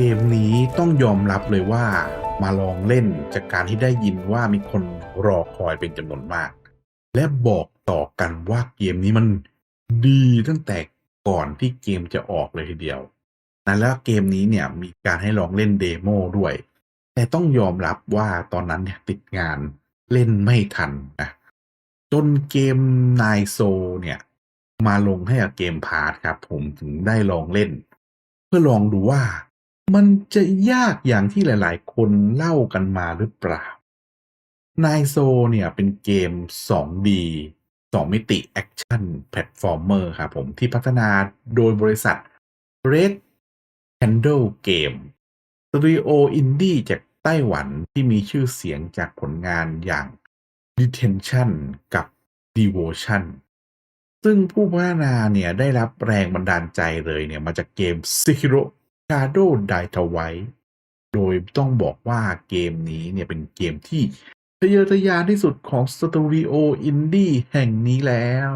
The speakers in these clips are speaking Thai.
เกมนี้ต้องยอมรับเลยว่ามาลองเล่นจากการที่ได้ยินว่ามีคนรอคอยเป็นจำนวนมาก และบอกต่อกันว่าเกมนี้มันดีตั้งแต่ก่อนที่เกมจะออกเลยทีเดียวนะแล้วเกมนี้เนี่ยมีการให้ลองเล่นเดโมด้วย แต่ต้องยอมรับว่าตอนนั้นเนี่ยติดงานเล่นไม่ทันนะจนเกมนายโซเนี่ย มาลงให้กับเกมพาร์ทครับ ผมถึงได้ลองเล่น เพื่อลองดูว่า มันจะยากอย่างที่หลาย ๆ คนเล่ากันมาหรือเปล่า นายโซเนี่ยเป็นเกม 2D 2 มิติแอคชั่นแพลตฟอร์มเมอร์ครับผมที่พัฒนาโดยบริษัท Red Candle Game สตูดิโออินดี้จากไต้หวันที่มีชื่อเสียงจากผลงานอย่าง Detention กับ Devotion ซึ่งผู้พัฒนาเนี่ยได้รับแรงบันดาลใจเลยเนี่ยมาจากเกม Sekiro Shadow Die Twice โดยต้องบอกว่าเกมนี้เนี่ยเป็นเกมที่ทะเยอทะยานที่สุดของสตูดิโออินดี้แห่งนี้แล้ว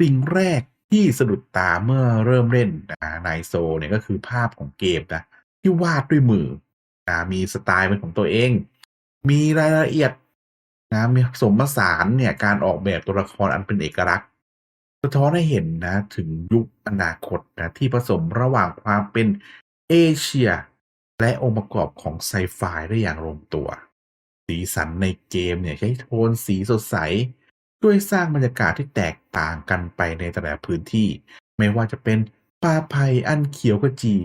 สิ่งแรกที่สะดุดตาเมื่อเริ่มเล่นนะนายโซเนี่ยก็คือภาพของเกมนะที่วาดด้วยมือนะมีสไตล์เป็นของตัวเอง มีรายละเอียดนะมีผสมผสานเนี่ยการออกแบบตัวละครอันเป็นเอกลักษณ์ สะท้อนให้เห็นนะถึงยุคอนาคตนะที่ผสมระหว่างความเป็นเอเชีย และองค์ประกอบของไซไฟได้อย่างลงตัว สีสันในเกมเนี่ยใช้โทนสีสดใสด้วยสร้างบรรยากาศที่แตกต่างกันไปในแต่ละพื้นที่ ไม่ว่าจะเป็นป่าไผ่อันเขียวขจี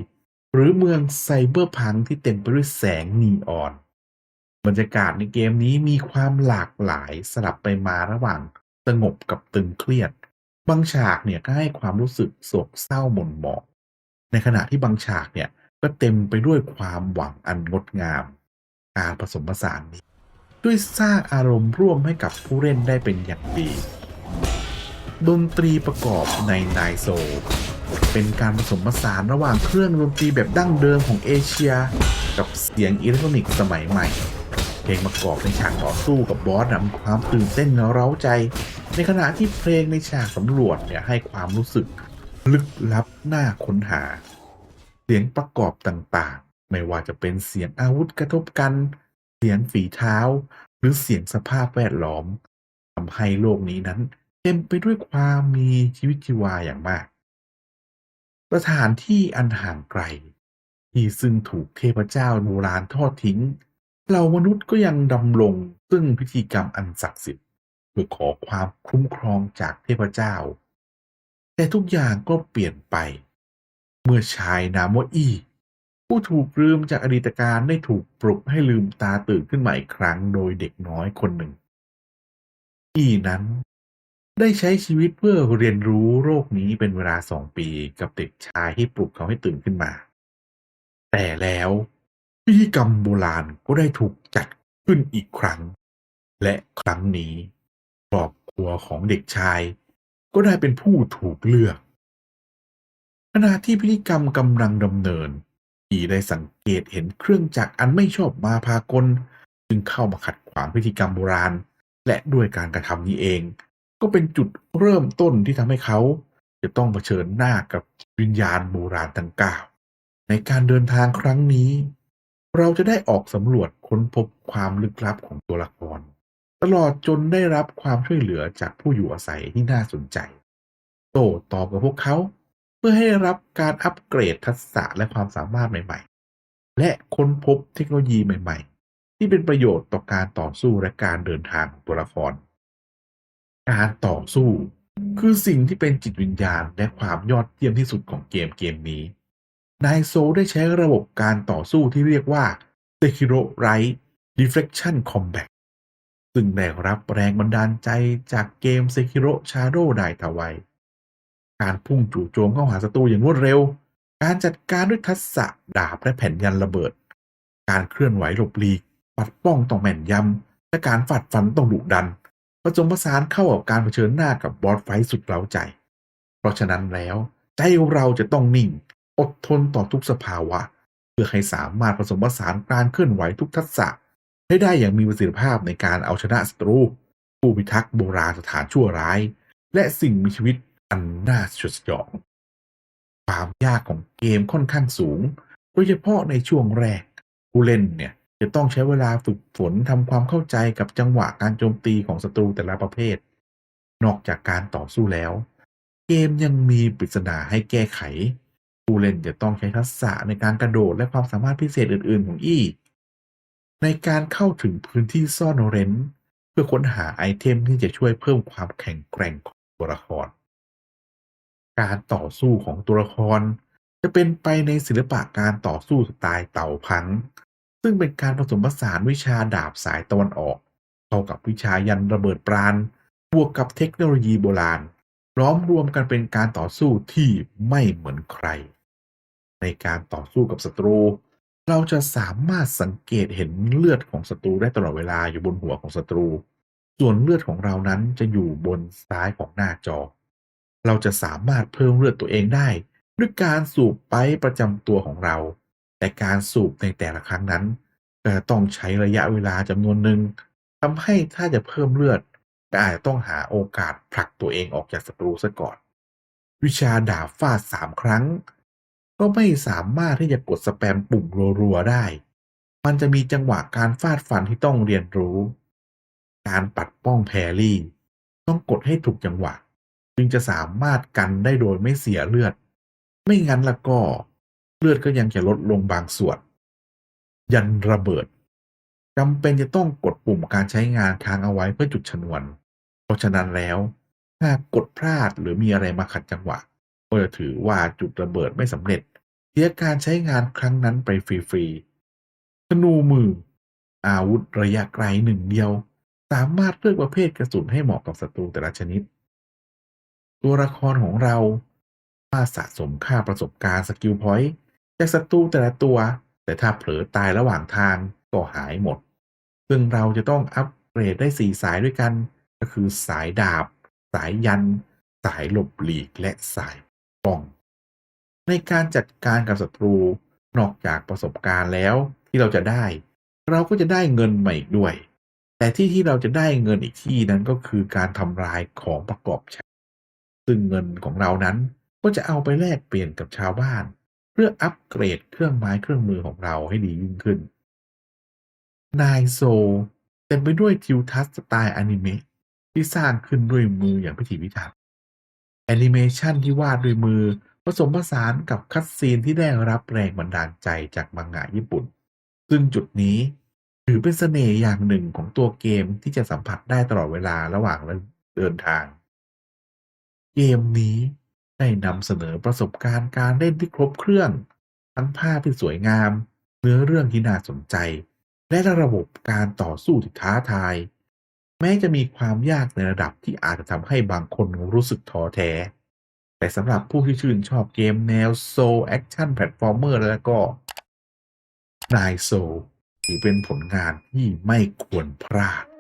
หรือเมืองไซเบอร์พังที่เต็มไปด้วยแสงนีออน บรรยากาศในเกมนี้มีความหลากหลายสลับไปมาระหว่างสงบกับตึงเครียด บางฉากเนี่ยก็ให้ความรู้สึกโศกเศร้าหม่นหมอง ในขณะที่บางฉากเนี่ยก็เต็มไปด้วยความหวังอันงดงาม การผสมผสานนี้ ด้วยสร้างอารมณ์ร่วมให้กับผู้เล่นได้เป็นอย่างดีดนตรีประกอบในนายโซ เป็นการผสมผสานระหว่างเครื่องดนตรีแบบดั้งเดิมของเอเชีย กับเสียงอิเล็กทรอนิกส์สมัยใหม่ เพลงประกอบในฉากต่อสู้กับบอสนำความตื่นเต้นและเร้าใจ ในขณะที่เพลงในฉากสำรวจเนี่ยให้ความรู้สึกลึกลับน่าค้นหา เสียงประกอบต่างๆ ไม่ว่าจะเป็นเสียงอาวุธกระทบกัน เสียงฝีเท้า หรือเสียงสภาพแวดล้อมทำให้โลกนี้นั้นเต็มไปด้วยความมีชีวิตชีวาอย่างมาก สถานที่อันห่างไกล ที่ซึ่งถูกเทพเจ้าโบราณทอดทิ้งเรามนุษย์ก็ยังดำรงซึ่งพิธีกรรมอันศักดิ์สิทธิ์ พื่อขอความคุ้มครองจากเทพเจ้า แต่ทุกอย่างก็เปลี่ยนไป เมื่อชายนามว่าอีผู้ถูกลืมจากอดีตการได้ถูกปลุกให้ลืมตาตื่นขึ้นมาอีกครั้งโดยเด็กน้อยคนหนึ่ง อีนั้น ได้ใช้ชีวิตเพื่อเรียนรู้โรคนี้เป็นเวลาสองปีกับเด็กชายที่ปลุกเขาให้ตื่นขึ้นมา แต่แล้วพิธีกรรมโบราณก็ได้ถูกจัดขึ้นอีกครั้ง และครั้งนี้ รอบครัวของเด็กชาย ก็ได้เป็นผู้ถูกเลือกขณะที่พิธีกรรมกำลังดำเนินอีได้สังเกตเห็นเครื่องจักรอันไม่ชอบมาพากล จึงเข้ามาขัดขวางพิธีกรรมโบราณ และด้วยการกระทำนี้เอง ก็เป็นจุดเริ่มต้นที่ทำให้เขา จะต้องเผชิญหน้ากับวิญญาณโบราณทั้งเก้าในการเดินทางครั้งนี้ เราจะได้ออกสำรวจค้นพบความลึกลับของตัวละคร ตลอดจนได้รับความช่วยเหลือจากผู้อยู่อาศัยที่น่าสนใจ โต้ตอบกับพวกเขา เพื่อให้ได้รับการอัปเกรดทักษะและความสามารถใหม่ๆ และค้นพบเทคโนโลยีใหม่ๆ ที่เป็นประโยชน์ต่อการต่อสู้และการเดินทางของตัวละคร การต่อสู้คือสิ่งที่เป็นจิตวิญญาณและความยอดเยี่ยมที่สุดของเกมเกมนี้ นายโซได้ใช้ระบบการต่อสู้ที่เรียกว่า Sekiro Right Reflection Combat ซึ่งได้รับแรงบันดาลใจจากเกม Sekiro Shadow Die Twice การพุ่งจู่โจมเข้าหาศัตรูอย่างรวดเร็ว การจัดการด้วยทักษะดาบและแผ่นยันระเบิด การเคลื่อนไหวหลบหลีก ปัดป้องต้องแม่นยำ และการฝัดฟันต้องดุดัน ผสมผสานเข้ากับการเผชิญหน้ากับบอสไฟสุดเร้าใจ เพราะฉะนั้นแล้ว ใจเราจะต้องนิ่ง อดทนต่อทุกสภาวะ เพื่อให้สามารถผสมผสานการเคลื่อนไหวทุกทักษะ ให้ได้อย่างมีประสิทธิภาพในการเอาชนะศัตรู ผู้พิทักษ์โบราณสถานชั่วร้าย และสิ่งมีชีวิตอันน่าสยดสยองความยากของเกมค่อนข้างสูง โดยเฉพาะในช่วงแรก ผู้เล่นเนี่ยจะต้องใช้เวลาฝึกฝนทำความเข้าใจกับจังหวะการโจมตีของศัตรูแต่ละประเภท นอกจากการต่อสู้แล้ว เกมยังมีปริศนาให้แก้ไข ผู้เล่นจะต้องใช้ทักษะในการกระโดดและความสามารถพิเศษอื่น ๆ ของอี้ ในการเข้าถึงพื้นที่ซ่อนเร้น เพื่อค้นหาไอเทมที่จะช่วยเพิ่มความแข็งแกร่งของตัวละคร การต่อสู้ของตัวละคร จะเป็นไปในศิลปะการต่อสู้สไตล์เต่าพัง ซึ่งเป็นการผสมผสานวิชาดาบสายตะวันออก เข้ากับวิชายันระเบิดปราณบวกกับเทคโนโลยีโบราณล้อมรวมกันเป็นการต่อสู้ที่ไม่เหมือนใคร ในการต่อสู้กับศัตรู เราจะสามารถสังเกตเห็นเลือดของศัตรูได้ตลอดเวลาอยู่บนหัวของศัตรู ส่วนเลือดของเรานั้นจะอยู่บนซ้ายของหน้าจอ เราจะสามารถเพิ่มเลือดตัวเองได้ ด้วยการสูบไปประจำตัวของเรา แต่การสูบในแต่ละครั้งนั้นจะต้องใช้ระยะเวลาจำนวนหนึ่งทำให้ถ้าจะเพิ่มเลือดก็อาจจะต้องหาโอกาสผลักตัวเองออกจากศัตรูซะก่อน วิชาดาบฟาดสามครั้ง ก็ไม่สามารถที่จะกดสแปมปุ่มรัว ๆ ได้ มันจะมีจังหวะการฟาดฟันที่ต้องเรียนรู้ การปัดป้องแพรี่ ต้องกดให้ถูกจังหวะ จึงจะสามารถกันได้โดยไม่เสียเลือด ไม่งั้นละก็ เลือดก็ยังจะลดลงบางส่วน ยันระเบิดจำเป็นจะต้องกดปุ่มการใช้งานค้างเอาไว้เพื่อจุดชนวน เพราะฉะนั้นแล้ว หากกดพลาดหรือมีอะไรมาขัดจังหวะ ก็จะถือว่าจุดระเบิดไม่สำเร็จเสียการใช้งานครั้งนั้นไปฟรีๆธนูมือ อาวุธระยะไกลหนึ่งเดียว สามารถเลือกประเภทกระสุนให้เหมาะกับศัตรูแต่ละชนิด ตัวละครของเราสามาสะสมค่าประสบการณ์สกิลพอยต์จากศัตรูแต่ละตัว แต่ถ้าเผลอตายระหว่างทางก็หายหมด ซึ่งเราจะต้องอัปเกรดได้ 4 สายด้วยกัน ก็คือสายดาบ สายยัน สายหลบหลีกและสาย ป้อง ในการจัดการกับศัตรูนอกจากประสบการณ์แล้วที่เราจะได้ เราก็จะได้เงินมาอีกด้วย แต่ที่ที่เราจะได้เงินอีกที่นั้นก็คือการทำลายของประกอบใช้ซึ่งเงินของเรานั้นก็จะเอาไปแลกเปลี่ยนกับชาวบ้าน เพื่ออัปเกรดเครื่องไม้เครื่องมือของเราให้ดียิ่งขึ้น นายโซเต็มไปด้วยทิวทัศน์สไตล์อนิเมะที่สร้างขึ้นด้วยมืออย่างพิถีพิถัน แอนิเมชันที่วาดด้วยมือ ผสมผสานกับคัดซีนที่ได้รับแรงบันดาลใจจากมังงะญี่ปุ่น ซึ่งจุดนี้ถือเป็นเสน่ห์อย่างหนึ่งของตัวเกมที่จะสัมผัสได้ตลอดเวลาระหว่างเดินทาง เกมนี้ได้นำเสนอประสบการณ์การเล่นที่ครบเครื่อง ทั้งภาพที่สวยงาม เนื้อเรื่องที่น่าสนใจ และระบบการต่อสู้ที่ท้าทาย แม้จะมีความยากในระดับที่อาจจะทำให้บางคนรู้สึกท้อแท้ แต่สำหรับผู้ที่ชื่นชอบเกมแนวโซลแอคชั่นแพลตฟอร์เมอร์แล้วก็นายโซถือเป็นผลงานที่ไม่ควรพลาด